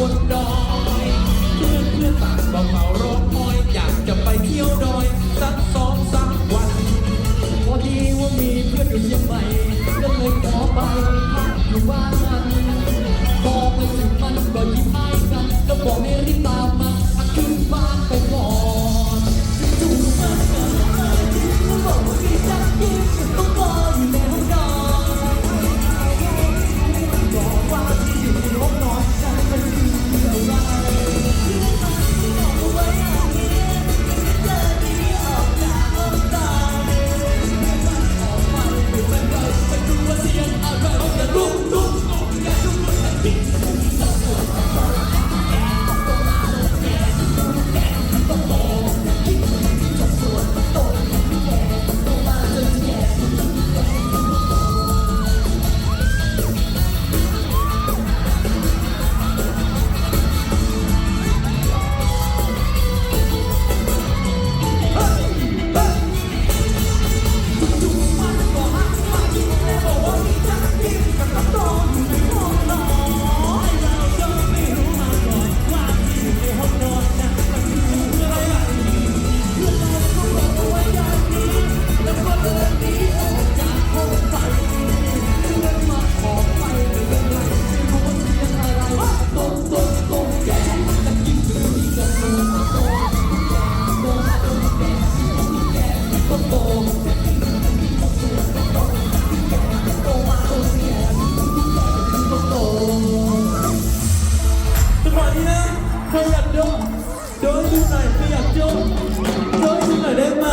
บนดอยเพื่อนเพื่อนต่างบอกเบาๆร้องอ้อย อยากจะไปเที่ยวดอย สักสองสามวัน พอดีว่ามีเพื่อนอยู่เชียงใหม่ นะใครอยากโดนโดนดูหน่อยใครอยากโดนโดนดูหน่อยได้ไหม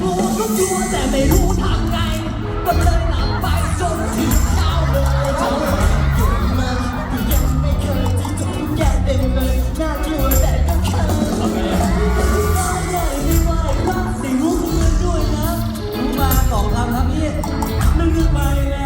กลัวก็กลัวแต่ไม่รู้ทำไงก็เลยหลับไปจนถึงเช้าเลยเช้าเลยยังไม่เคยที่จะแก้เด็นเลยน่ากลัวแต่ก็เคยไม่ไหวไม่ไหวพระสิรู้เพื่อนด้วยนะรู้มาสองคำครับพี่นึกไปแล้ว